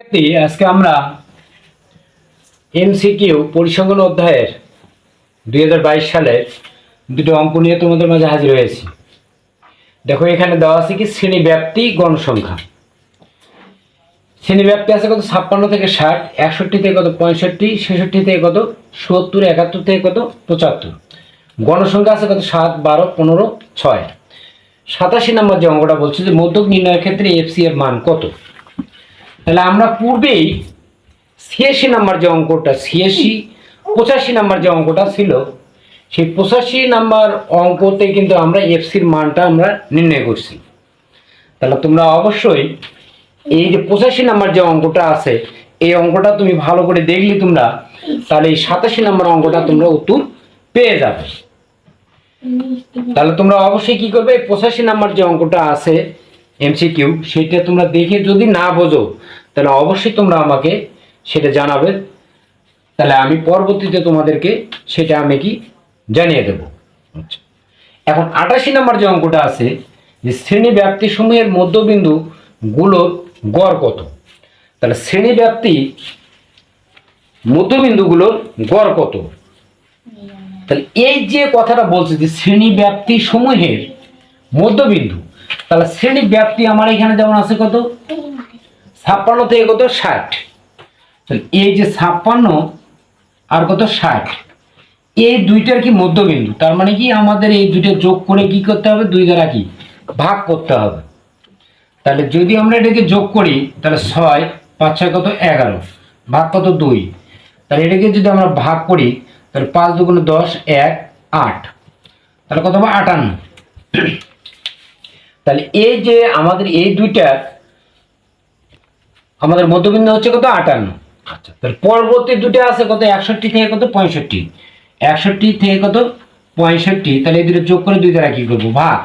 আজকে আমরা এমসিকিউ পরিসংখ্যান অধ্যায়ের দুই সালের দুটো অঙ্ক নিয়ে তোমাদের মাঝে হাজির হয়েছি। দেখো, এখানে দেওয়া আছে কি শ্রেণীব্যাপ্তি গণসংখ্যা। শ্রেণীব্যাপ্তি আছে কত, ছাপ্পান্ন থেকে ষাট, একষট্টি থেকে কত, পঁয়ষট্টি, ছেষট্টি থেকে কত, সত্তর, একাত্তর থেকে কত, পঁচাত্তর। গণসংখ্যা আছে কত, সাত, বারো, পনেরো, ছয়। সাতাশি নম্বর যে অঙ্কটা বলছে যে মধ্যক নির্ণয়ের ক্ষেত্রে এফসি এর মান কত? তাহলে আমরা পূর্বেই ছিয়াশি নাম্বার যে অঙ্কটা, ছিয়াশি, পঁচাশি নাম্বার যে অঙ্কটা ছিল, সেই পঁচাশি নাম্বার অঙ্কতে কিন্তু আমরা এফসির মানটা আমরা নির্ণয় করছি। তাহলে তোমরা অবশ্যই এই যে পঁচাশি নাম্বার যে অঙ্কটা আছে, এই অঙ্কটা তুমি ভালো করে দেখলে তোমরা, তাহলে এই সাতাশি নাম্বার অঙ্কটা তোমরা উত্তর পেয়ে যাবে। তাহলে তোমরা অবশ্যই কি করবে? পঁচাশি নাম্বার যে অঙ্কটা আছে এমসিকিউ সেটা তোমরা দেখে যদি না বোঝো, তাহলে অবশ্যই তোমরা আমাকে সেটা জানাবে। তাহলে আমি পরবর্তীতে তোমাদেরকে সেটা আমি কি জানিয়ে দেব। আচ্ছা। এখন আটাশি নাম্বার যে অঙ্কটা আছে, যে শ্রেণি ব্যাপ্তি সমূহের মধ্যবিন্দু গুলোর গড় কত? তাহলে শ্রেণি ব্যাপ্তি মধ্যবিন্দুগুলোর গড় কত? তাহলে এই যে কথাটা বলছে যে শ্রেণি ব্যাপ্তি সমূহের মধ্যবিন্দু তাহলে শ্রেণি ব্যাপ্তি আমার এখানে যেমন আছে কত? ছাপ্পান্ন থেকে কত? ষাট। এই যে ছাপ্পান্ন আর কত? ষাট। এই দুইটার কি মধ্যবিন্দু? তার মানে কি আমাদের এই দুইটা যোগ করে কি করতে হবে? দুই দ্বারা কি? ভাগ করতে হবে। তাহলে যদি আমরা এটাকে যোগ করি, তাহলে ছয়, পাঁচ, ছয়, কত? এগারো। ভাগ কত? দুই। তাহলে এটাকে যদি আমরা ভাগ করি, তাহলে পাঁচ দুগুণ দশ, এক, আট। তাহলে কত হবে? আটান্ন। তাহলে এই যে আমাদের এই দুইটা আমাদের মধ্যবিন্দু হচ্ছে কত? আটান্ন। আচ্ছা। তাহলে পরবর্তী দুটো আছে কত? একষট্টি থেকে কত? পঁয়ষট্টি। একষট্টি থেকে কত? পঁয়ষট্টি। তাহলে এই দুটো যোগ করে দুই দ্বারা কি করব? ভাগ।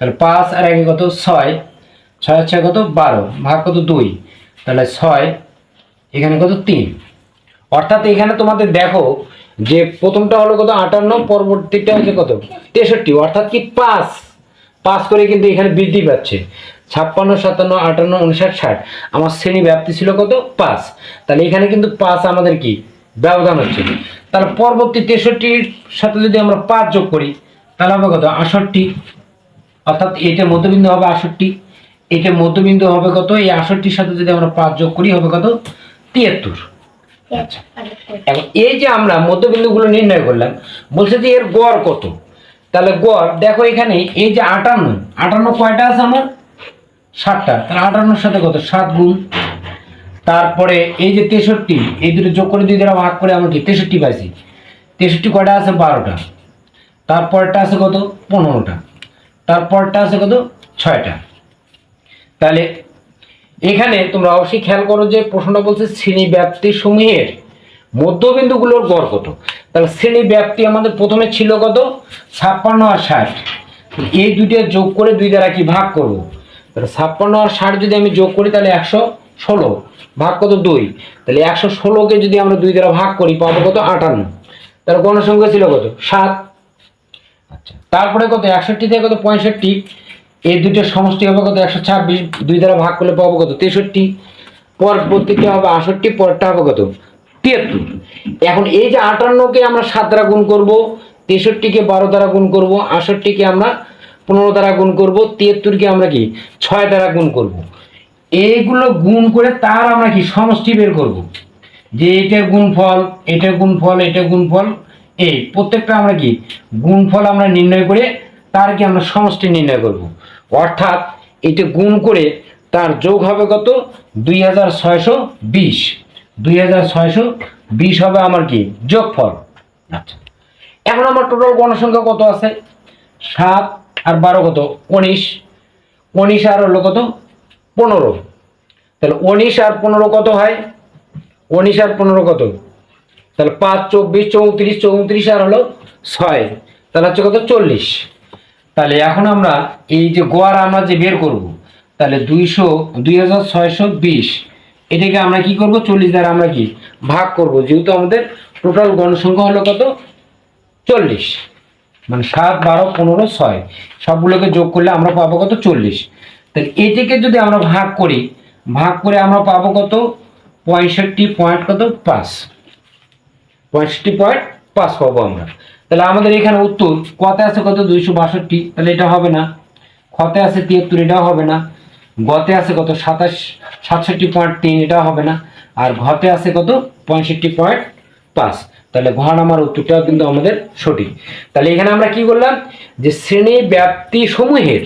তাহলে পাঁচ আর একে কত? ছয়। ছয় হচ্ছে কত? বারো। ভাগ কত? দুই। তাহলে ছয় এখানে কত? তিন। অর্থাৎ এখানে তোমাদের দেখো যে প্রথমটা হলো কত? আটান্ন পরবর্তীটা হচ্ছে কত? তেষট্টি। অর্থাৎ কি? পাঁচ। পাঁচ করে কিন্তু এখানে বৃদ্ধি পাচ্ছে। ছাপ্পান্ন সাতান্ন আটান্ন উনষাট ষাট। আমার শ্রেণি ব্যাপ্তি ছিল কত? পাঁচ। তাহলে এখানে কিন্তু পাঁচ আমাদের কি? ব্যবধান হচ্ছে। তাহলে পরবর্তী তেষট্টির সাথে যদি আমরা পাঁচ যোগ করি তাহলে হবে কত? আষট্টি। অর্থাৎ এটা মধ্যবিন্দু হবে আষট্টি। এটা মধ্যবিন্দু হবে কত? এই আষট্টির সাথে যদি আমরা পাঁচ যোগ করি হবে কত? তিয়াত্তর। আচ্ছা। এই যে আমরা মধ্যবিন্দুগুলো নির্ণয় করলাম বলছে যে এর গড় কত? তাহলে গড়, দেখো এখানে এই যে আটান্ন আটান্ন কয়টা আছে আমার? ষাটটা তাহলে আটান্নর সাথে কত? সাত গুণ। তারপরে এই যে তেষট্টি, এই দুটো যোগ করে দুই দ্বারা ভাগ করে আমরা কি? তেষট্টি পাইছি। তেষট্টি কয়টা আছে? বারোটা। তারপরটা আছে কত? পনেরোটা। তারপরটা আছে কত? ছয়টা। তাহলে এখানে তোমরা অবশ্যই খেয়াল করো যে প্রশ্নটা বলছে শ্রেণি ব্যাপ্তি সমূহের মধ্যবিন্দুগুলোর গড় কত? তাহলে শ্রেণি ব্যাপ্তি আমাদের প্রথমে ছিল কত? ছাপ্পান্ন আর ষাট। এই দুইটা যোগ করে দুই দ্বারা কি ভাগ করব? তাহলে ছাপ্পান্ন আর ষাট যদি আমি যোগ করি, তাহলে একশো ষোলো। ভাগ কত? দুই। তাহলে একশো ষোলোকে যদি আমরা দুই দ্বারা ভাগ করি, পাবো কত? আটান্ন। তাহলে গণসংখ্যা ছিল কত? সাত। আচ্ছা তারপরে কত? একষট্টি থেকে কত? পঁয়ষট্টি। এই দুটোর সমষ্টি হবে কত? একশো ছাব্বিশ। দুই দ্বারা ভাগ করলে পাবো কত? তেষট্টি। পরবর্তীটা হবে আষট্টি পরটা হবে কত? তিয়াত্তর। এখন এই যে আটান্নকে আমরা সাত দ্বারা গুণ করব, তেষট্টিকে বারো দ্বারা গুণ করব আষট্টিকে আমরা পনেরো দ্বারা গুণ করব, তিয়াত্তরকে আমরা কি ছয় দ্বারা গুণ করব। এইগুলো গুণ করে তার আমরা কি সমষ্টি বের করব? যে এটার গুণফল এটার গুণফল এটার গুণফল, এই প্রত্যেকটা আমরা কি গুণফল আমরা নির্ণয় করে তার কি আমরা সমষ্টি নির্ণয় করব। অর্থাৎ এটা গুণ করে তার যোগ হবে কত? দুই হাজার ছয়শো বিশ। দুই হাজার ছয়শো বিশ হবে আমার কি? যোগফল। আচ্ছা। এখন আমার টোটাল গণসংখ্যা কত আছে? সাত আর বারো কত? উনিশ। উনিশ আর হলো কত? পনেরো। তাহলে উনিশ আর পনেরো কত হয়? উনিশ আর পনেরো কত? তাহলে পাঁচ, চব্বিশ, চৌত্রিশ চৌত্রিশ আর হলো ছয়। তাহলে হচ্ছে কত? চল্লিশ। তাহলে এখন আমরা এই যে গোয়ার আমরা যে বের করব, তাহলে দুইশো, দুই হাজার ছয়শো বিশ এটাকে আমরা কি করব? চল্লিশ দ্বারা আমরা কি ভাগ করব? যেহেতু আমাদের টোটাল গণসংখ্যা হলো কত? চল্লিশ। মানে সাত, বারো, পনেরো, ছয়। সবগুলোকে যোগ করলে আমরা পাবো কত? চল্লিশ। তাহলে এটিকে যদি আমরা ভাগ করি, ভাগ করে আমরা পাবো কত? পঁয়ষট্টি পয়েন্ট কত? পাঁচ। পঁয়ষট্টি পয়েন্ট পাঁচ পাবো আমরা। তাহলে আমাদের এখানে উত্তর কতে আছে কত? দুইশো বাষট্টি। তাহলে এটা হবে না। খতে আছে তিয়াত্তর, এটাও হবে না। গতে আছে কত? সাতাশ। সাতষট্টি পয়েন্ট তিন, এটাও হবে না। আর ঘতে আছে কত? পঁয়ষট্টি পয়েন্ট পাঁচ। তাহলে ঘ নাম্বার উত্তরটাও কিন্তু আমাদের সঠিক। তাহলে এখানে আমরা কি করলাম? যে শ্রেণি ব্যাপ্তি সমূহের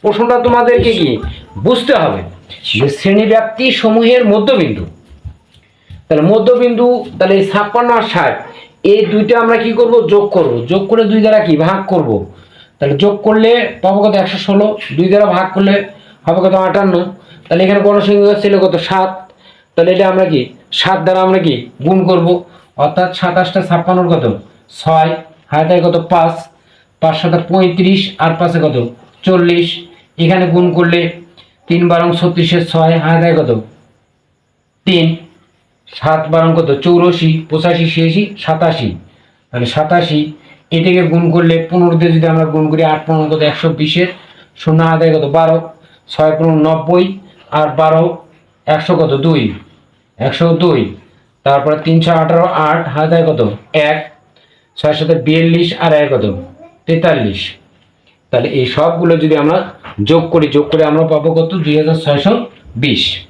প্রশ্নটা তোমাদেরকে কি বুঝতে হবে। যে শ্রেণি ব্যাপ্তি সমূহের মধ্যবিন্দু। তাহলে মধ্যবিন্দু, তাহলে ছাপ্পান্ন আর ষাট, এই দুইটা আমরা কি করব? যোগ করব। যোগ করে দুই দ্বারা কি? ভাগ করব। তাহলে যোগ করলে পাবো কত? একশো ষোলো। দুই দ্বারা ভাগ করলে হবে কত আটান্ন তাহলে এখানে গণসংখ্যা ছিল কত? সাত। তাহলে এটা আমরা কি? সাত দ্বারা আমরা কি? গুণ করব। অর্থাৎ সাতাশটা ছাপ্পান্নর কত? ছয়। হায়দায় কত? পাঁচ। পাঁচ সাথে পঁয়ত্রিশ। আর পাঁচে কত? চল্লিশ। এখানে গুণ করলে তিন বারং ছত্রিশের ছয়। হায়দায় কত? তিন। সাত বারং কত? চৌরাশি। পঁচাশি, ছিয়াশি, সাতাশি। তাহলে সাতাশি। এটাকে গুণ করলে পনেরো দিয়ে যদি আমরা গুণ করি আট পনেরো কত একশো বিশের শূন্য। আদায় কত? বারো। ছয় পনেরো নব্বই আর বারো একশো কত? দুই। একশো দুই। তারপরে তিনশো আঠারো, আট, হাজার কত? এক। ছয় সাথে বিয়াল্লিশ আর এক কত? তেতাল্লিশ। তাহলে এই সবগুলো যদি আমরা যোগ করি, যোগ করে আমরা পাবো কত? দুই হাজার ছয়শো বিশ।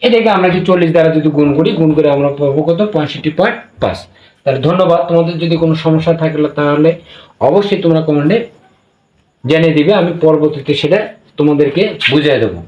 এটাকে আমরা যদি চল্লিশ দ্বারা যদি গুণ করি, গুণ করে আমরা পাবো কত? পঁয়ষট্টি পয়েন্ট পাঁচ। তাহলে ধন্যবাদ। তোমাদের যদি কোনো সমস্যা থাকলে তাহলে অবশ্যই তোমরা কমেন্টে জেনে দিবে। আমি পরবর্তীতে সেটা তোমাদেরকে বুঝিয়ে দেবো।